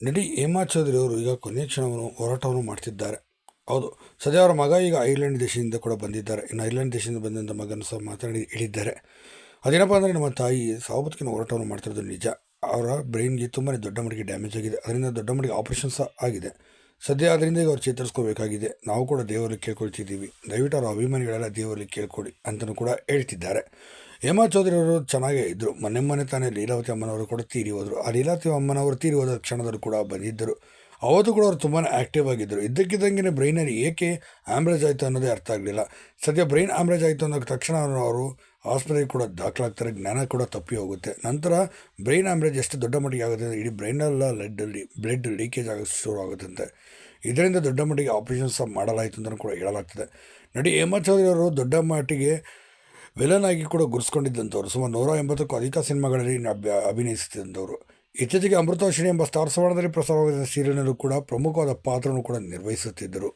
ನಟಿ ಹೇಮಾ ಚೌಧರಿ ಅವರು ಈಗ ಕೊನೆಯ ಕ್ಷಣವನ್ನು ಹೋರಾಟವನ್ನು ಮಾಡ್ತಿದ್ದಾರೆ. ಹೌದು, ಸದ್ಯ ಅವರ ಮಗ ಈಗ ಐರ್ಲೆಂಡ್ ದೇಶದಿಂದ ಕೂಡ ಬಂದಿದ್ದಾರೆ. ಇನ್ನು ಐರ್ಲೆಂಡ್ ದೇಶದಿಂದ ಬಂದಂಥ ಮಗನ ಸಹ ಮಾತನಾಡಿ ಹೇಳಿದ್ದಾರೆ. ಅದೇನಪ್ಪ ಅಂದರೆ ನಮ್ಮ ತಾಯಿ ಸಾವತ್ಕಿನ ಹೋರಾಟವನ್ನು ಮಾಡ್ತಿರೋದು ನಿಜ. ಅವರ ಬ್ರೈನ್ಗೆ ತುಂಬಾ ದೊಡ್ಡ ಮಟ್ಟಿಗೆ ಡ್ಯಾಮೇಜ್ ಆಗಿದೆ. ಅದರಿಂದ ದೊಡ್ಡ ಮಟ್ಟಿಗೆ ಆಪರೇಷನ್ ಆಗಿದೆ. ಸದ್ಯ ಅದರಿಂದ ಈಗ ಅವ್ರು ಚೇತರಿಸ್ಕೋಬೇಕಾಗಿದೆ. ನಾವು ಕೂಡ ದೇವರಲ್ಲಿ ಕೇಳ್ಕೊಳ್ತಿದ್ದೀವಿ. ದಯವಿಟ್ಟು ಅವರ ಅಭಿಮಾನಿಗಳೆಲ್ಲ ದೇವರಲ್ಲಿ ಕೇಳ್ಕೊಡಿ ಅಂತಲೂ ಕೂಡ ಹೇಳ್ತಿದ್ದಾರೆ. ಹೇಮಾ ಚೌಧರಿ ಅವರು ಚೆನ್ನಾಗೇ ಇದ್ದರು ಮೊನ್ನೆ ಮೊನ್ನೆ ತಾನೇ ಲೀಲಾವತಿ ಅಮ್ಮನವರು ಕೂಡ ತೀರಿ ಹೋದರು. ಆ ಲೀಲಾವತಿ ಅಮ್ಮನವರು ತೀರಿ ಹೋದ ಕ್ಷಣದಲ್ಲೂ ಕೂಡ ಬಂದಿದ್ದರು. ಅವತ್ತು ಕೂಡ ಅವರು ತುಂಬಾ ಆ್ಯಕ್ಟಿವ್ ಆಗಿದ್ದರು. ಇದ್ದಕ್ಕಿದ್ದಂಗೆ ಬ್ರೈನಲ್ಲಿ ಏಕೆ ಆಮ್ರೇಜ್ ಆಯಿತು ಅನ್ನೋದೇ ಅರ್ಥ ಆಗಲಿಲ್ಲ. ಸದ್ಯ ಬ್ರೈನ್ ಆಮ್ರೇಜ್ ಆಯಿತು ಅನ್ನೋ ತಕ್ಷಣ ಅವರು ಆಸ್ಪತ್ರೆಗೆ ಕೂಡ ದಾಖಲಾಗ್ತಾರೆ, ಜ್ಞಾನ ಕೂಡ ತಪ್ಪಿ ಹೋಗುತ್ತೆ. ನಂತರ ಬ್ರೈನ್ ಆಮ್ರೇಜ್ ಎಷ್ಟು ದೊಡ್ಡ ಮಟ್ಟಿಗೆ ಆಗುತ್ತೆ ಇಡೀ ಬ್ರೈನಲ್ಲ ಲೆಡ್ಡಲ್ಲಿ ಬ್ಲಡ್ ಲೀಕೇಜ್ ಆಗೋಕ್ಕೆ ಶುರು ಆಗುತ್ತಂತೆ. ಇದರಿಂದ ದೊಡ್ಡ ಮಟ್ಟಿಗೆ ಆಪರೇಷನ್ ಸಹ ಮಾಡಲಾಯಿತು ಅಂತಲೂ ಕೂಡ ಹೇಳಲಾಗ್ತದೆ. ನಡಿ ಹೇಮಾ ಚೌಧರಿ ಅವರು ದೊಡ್ಡ ಮಟ್ಟಿಗೆ ವಿಲನ್ ಆಗಿ ಕೂಡ ಗುರ್ಸ್ಕೊಂಡಿದ್ದಂಥವ್ರು ಸುಮಾರು ನೂರ ಎಂಬತ್ತಕ್ಕೂ ಅಧಿಕ ಸಿನಿಮಾಗಳಲ್ಲಿ ಅಭಿನಯಿಸುತ್ತಿದ್ದಂಥವ್ರು ಇತ್ತೀಚೆಗೆ ಅಮೃತವರ್ಷಿಣಿ ಎಂಬ ಸ್ಟಾರ್ ಸವಾಣದಲ್ಲಿ ಪ್ರಸಾರವಾದ ಸೀರಿಯಲ್ನಲ್ಲೂ ಕೂಡ ಪ್ರಮುಖವಾದ ಪಾತ್ರವನ್ನು ಕೂಡ ನಿರ್ವಹಿಸುತ್ತಿದ್ದರು.